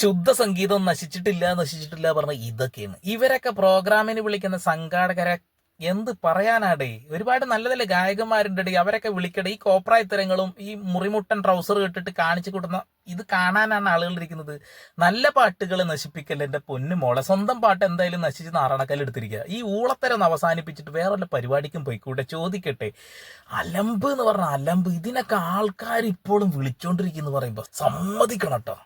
ശുദ്ധ സംഗീതം നശിച്ചിട്ടില്ല നശിച്ചിട്ടില്ല പറഞ്ഞ ഇതൊക്കെയാണ്. ഇവരൊക്കെ പ്രോഗ്രാമിന് വിളിക്കുന്ന സംഘാടകരെ എന്ത് പറയാനാടേ? ഒരുപാട് നല്ല നല്ല ഗായകന്മാരുണ്ടടി. അവരൊക്കെ വിളിക്കട ഈ കോപ്രായ തരങ്ങളും ഈ മുറിമുട്ടൻ ട്രൗസർ ഇട്ടിട്ട് കാണിച്ചു കൂട്ടുന്ന ഇത് കാണാനാണ് ആളുകൾ ഇരിക്കുന്നത്. നല്ല പാട്ടുകൾ നശിപ്പിക്കല്ല എന്റെ പൊന്നു മോളെ. സ്വന്തം പാട്ട് എന്തായാലും നശിച്ച് നാറാണക്കല്ല് എടുത്തിരിക്കുക. ഈ ഊളത്തരം ഒന്ന് അവസാനിപ്പിച്ചിട്ട് വേറെ വല്ല പരിപാടിക്കും പോയിക്കൂടെ? ചോദിക്കട്ടെ. അലമ്പ് എന്ന് പറഞ്ഞ അലമ്പ്. ഇതിനൊക്കെ ആൾക്കാർ ഇപ്പോഴും വിളിച്ചോണ്ടിരിക്കുന്നു പറയുമ്പോ സമ്മതിക്കണം കേട്ടോ.